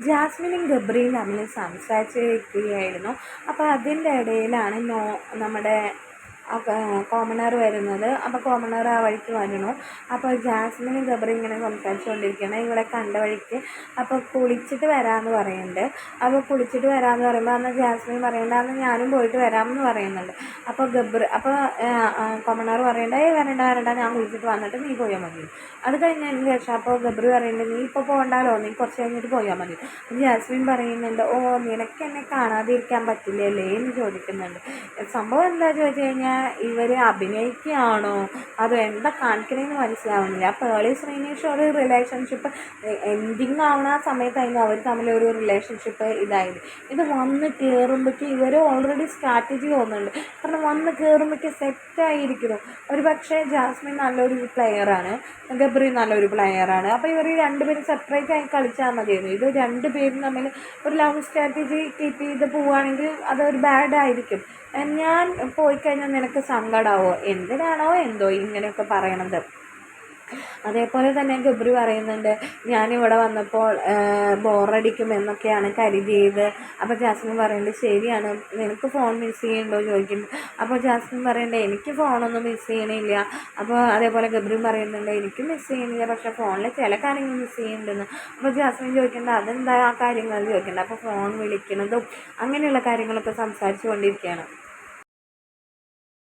ജാസ്മിനും ഗബ്രിയും തമ്മിൽ സംസാരിച്ചിരിക്കുകയായിരുന്നു. അപ്പോൾ അതിന്റെ ഇടയിലാണ് നോ നമ്മുടെ കോമണർ വരുന്നത്. അപ്പോൾ കോമണർ ആ വഴിക്ക് വരണു അപ്പോൾ ജാസ്മിനും ഗബറും ഇങ്ങനെ സംസാരിച്ചുകൊണ്ടിരിക്കുകയാണ്. ഇവിടെ കണ്ട വഴിക്ക് അപ്പോൾ കുളിച്ചിട്ട് വരാമെന്ന് പറയുന്നുണ്ട്. അപ്പോൾ കുളിച്ചിട്ട് വരാമെന്ന് പറയുമ്പോൾ അന്ന് ജാസ്മിൻ പറയുന്നുണ്ട് അന്ന് ഞാനും പോയിട്ട് വരാമെന്ന് പറയുന്നുണ്ട്. അപ്പോൾ ഗബർ അപ്പോൾ കോമണർ പറയണ്ട ഏ വരണ്ട വരണ്ട ഞാൻ കുളിച്ചിട്ട് വന്നിട്ട് നീ പോയാൽ മതി. അത് കഴിഞ്ഞതിന് ശേഷം അപ്പോൾ ഗബ്രി പറയുന്നുണ്ട് നീ ഇപ്പോൾ പോകണ്ടല്ലോ നീ കുറച്ച് കഴിഞ്ഞിട്ട് പോയാൽ മതി. ജാസ്മിൻ പറയുന്നുണ്ട് ഓ നിനക്ക് എന്നെ കാണാതിരിക്കാൻ പറ്റില്ലല്ലേ? എന്ന് ചോദിക്കുന്നുണ്ട്. സംഭവം എന്താ ചോദിച്ചു കഴിഞ്ഞാൽ ഇവർ അഭിനയിക്കുകയാണോ? അതോ എന്താ കാണിക്കണേന്ന് മനസ്സിലാവുന്നില്ല. പേളി ശ്രീനേഷ് ഒരു റിലേഷൻഷിപ്പ് എൻഡിങ് ആവുന്ന ആ സമയത്തായിരുന്നു അവർ തമ്മിലൊരു റിലേഷൻഷിപ്പ് ഇതായത്. ഇത് വന്ന് കയറുമ്പോഴേക്ക് ഇവർ ഓൾറെഡി സ്ട്രാറ്റജി തോന്നുന്നുണ്ട് കാരണം വന്ന് കയറുമ്പോഴേക്ക് സെറ്റായിരിക്കുന്നു ഒരു പക്ഷേ ജാസ്മിൻ നല്ലൊരു പ്ലെയറാണ് ഗബ്രി നല്ലൊരു പ്ലെയറാണ് അപ്പോൾ ഇവർ രണ്ടുപേരും സെപ്പറേറ്റ് ആയി കളിച്ചാൽ മതിയായിരുന്നു. ഇത് രണ്ടുപേരും തമ്മിൽ ഒരു ലവ് സ്ട്രാറ്റജി കീപ്പ് ചെയ്ത് പോവുകയാണെങ്കിൽ അതൊരു ബാഡ് ആയിരിക്കും. ഞാൻ പോയി കഴിഞ്ഞാൽ നിനക്ക് സങ്കടമാവോ എന്തിനാണോ എന്തോ ഇങ്ങനെയൊക്കെ പറയണത്? അതേപോലെ തന്നെ ഗബ്രി പറയുന്നുണ്ട് ഞാനിവിടെ വന്നപ്പോൾ ബോറടിക്കും എന്നൊക്കെയാണ് കരുതിയത്. അപ്പോൾ ജാസ്മിൻ പറയുന്നുണ്ട് ശരിയാണ് നിനക്ക് ഫോൺ മിസ് ചെയ്യണ്ടോ ചോദിക്കും. അപ്പോൾ ജാസ്മിൻ പറയുന്നുണ്ട് എനിക്ക് ഫോണൊന്നും മിസ് ചെയ്യണില്ല. അപ്പോൾ അതേപോലെ ഗബ്രി പറയുന്നുണ്ട് എനിക്കും മിസ് ചെയ്യണില്ല പക്ഷെ ഫോണിൽ ചില കാര്യങ്ങൾ മിസ് ചെയ്യുന്നുണ്ടെന്ന്. അപ്പോൾ ജാസ്മിൻ ചോദിക്കേണ്ട അതെന്താ ആ കാര്യങ്ങൾ? ചോദിക്കേണ്ട അപ്പോൾ ഫോൺ വിളിക്കുന്നതും അങ്ങനെയുള്ള കാര്യങ്ങളൊക്കെ സംസാരിച്ചു കൊണ്ടിരിക്കുകയാണ്